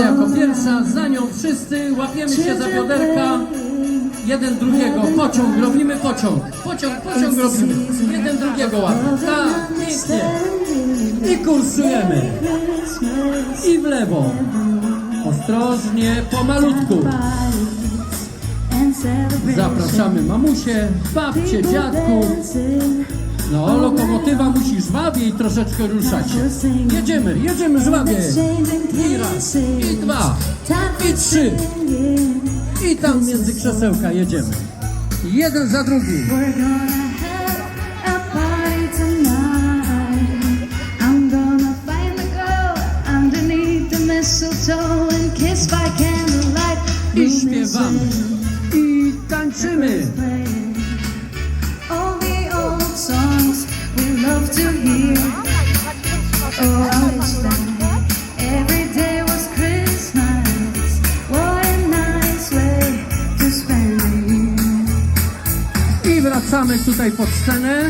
Jako pierwsza, za nią wszyscy łapiemy się za bioderka. Jeden drugiego, pociąg, robimy pociąg. Pociąg, pociąg robimy. Jeden drugiego łapie. Tak, pięknie. I kursujemy. I w lewo. Ostrożnie, pomalutku. Zapraszamy mamusie, babcie, dziadków. No, lokomotywa musi żwawiej troszeczkę ruszać. Jedziemy, jedziemy żwawiej. I raz, i dwa, i trzy. I tam między krzesełka jedziemy. Jeden za drugim. We're gonna have a I wracamy tutaj pod scenę.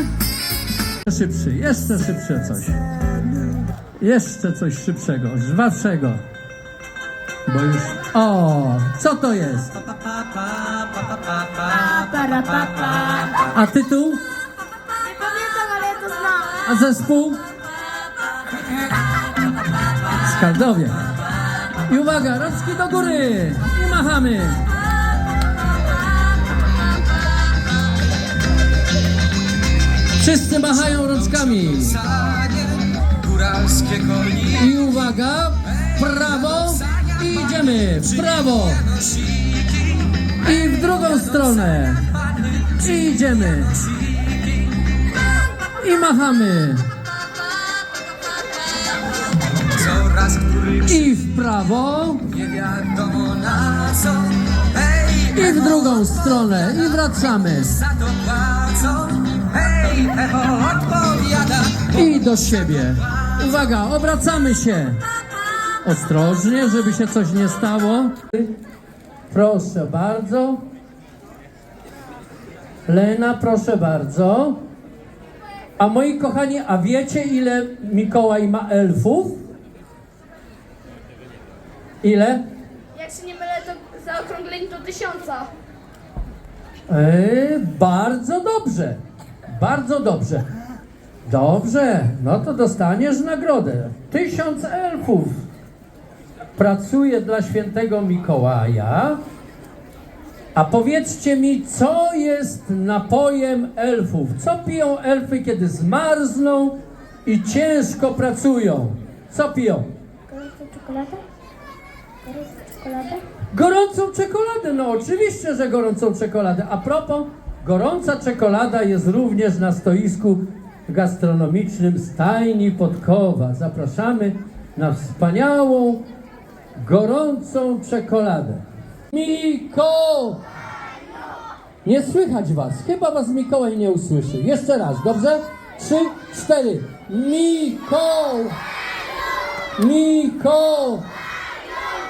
Szybszy, jeszcze szybsze coś. Jeszcze coś szybszego, żwawszego. Bo już... O, co to jest? A tytuł? A zespół? Skaldowie. I uwaga, rączki do góry. I machamy. Wszyscy machają rączkami. I uwaga, prawo i idziemy. Prawo. I w drugą stronę. I idziemy. I machamy. I w prawo. I w drugą stronę. I wracamy. I do siebie. Uwaga, obracamy się. Ostrożnie, żeby się coś nie stało. Proszę bardzo. Lena, proszę bardzo. A moi kochani, a wiecie ile Mikołaj ma elfów? Ile? Jak się nie mylę, to zaokrąglenie do tysiąca. Yy, bardzo dobrze. Bardzo dobrze. Dobrze, no to dostaniesz nagrodę. Tysiąc elfów pracuje dla świętego Mikołaja. A powiedzcie mi, co jest napojem elfów? Co piją elfy, kiedy zmarzną i ciężko pracują? Co piją? Gorącą czekoladę? Gorącą czekoladę? Gorącą czekoladę, no oczywiście, że gorącą czekoladę. A propos, gorąca czekolada jest również na stoisku gastronomicznym Stajni Podkowa. Zapraszamy na wspaniałą, gorącą czekoladę. Miko! Nie słychać was, chyba was Mikołaj nie usłyszy. Jeszcze raz, dobrze? Trzy, cztery. Miko! Miko!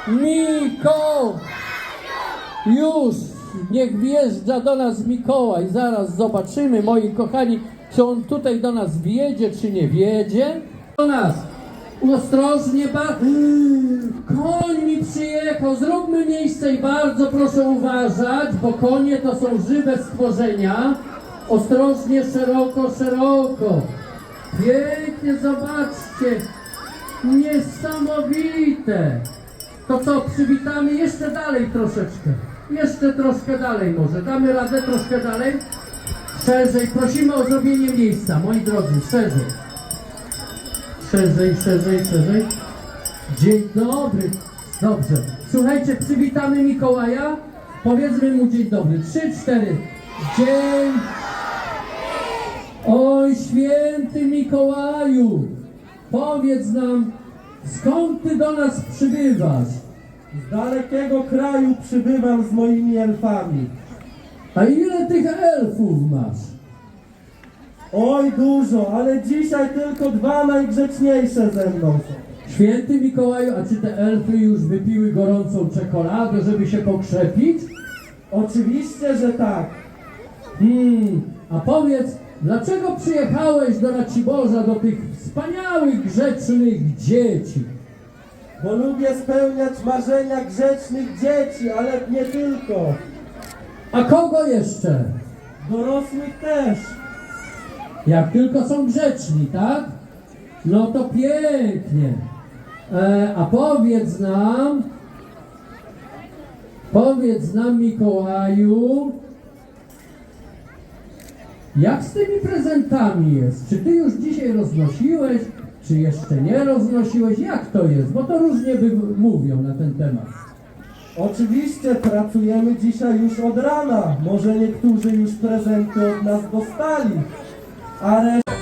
Miko! Już! Niech wjeżdża do nas Mikołaj. Zaraz zobaczymy, moi kochani, czy on tutaj do nas wjedzie, czy nie wjedzie. Do nas! Ostrożnie, ba... Koń mi przyjechał, zróbmy miejsce i bardzo proszę uważać, bo konie to są żywe stworzenia. Ostrożnie, szeroko, szeroko. Pięknie, zobaczcie. Niesamowite. To co, przywitamy jeszcze dalej troszeczkę. Jeszcze troszkę dalej może. Damy radę troszkę dalej. Szerzej. Prosimy o zrobienie miejsca, moi drodzy. Szerzej. Szerzej, szerzej, szerzej. Dzień dobry. Dobrze. Słuchajcie, przywitamy Mikołaja. Powiedzmy mu dzień dobry. Trzy, cztery. Dzień. Oj, święty Mikołaju. Powiedz nam, skąd ty do nas przybywasz? Z dalekiego kraju przybywam z moimi elfami. A ile tych elfów masz? Oj, dużo, ale dzisiaj tylko dwa najgrzeczniejsze ze mną są. Święty Mikołaju, a czy te elfy już wypiły gorącą czekoladę, żeby się pokrzepić? Oczywiście, że tak. Hmm, a powiedz, dlaczego przyjechałeś do Raciborza, do tych wspaniałych, grzecznych dzieci? bo lubię spełniać marzenia grzecznych dzieci, ale nie tylko. A kogo jeszcze? Dorosłych też. Jak tylko są grzeczni, tak? No to pięknie. E, a powiedz nam, powiedz nam Mikołaju, jak z tymi prezentami jest? Czy ty już dzisiaj roznosiłeś, czy jeszcze nie roznosiłeś? Jak to jest? Bo to różnie mówią na ten temat. Oczywiście pracujemy dzisiaj już od rana. Może niektórzy już prezenty od nas dostali, a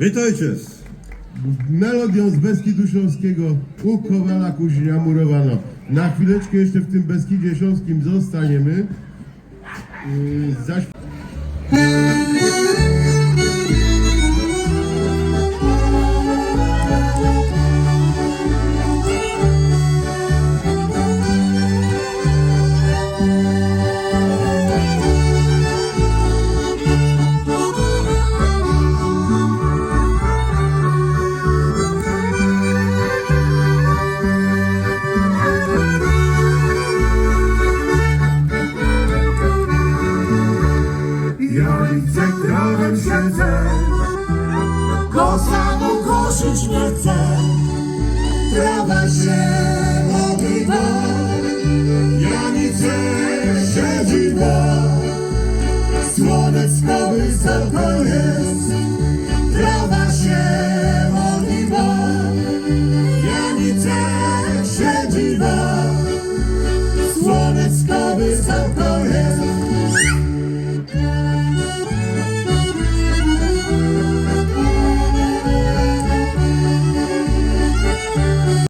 Witajcie. Melodią z Beskidu Śląskiego u Kowala Kuźnia Murowano. Na chwileczkę jeszcze w tym Beskidzie Śląskim zostaniemy. Yy, Zaś...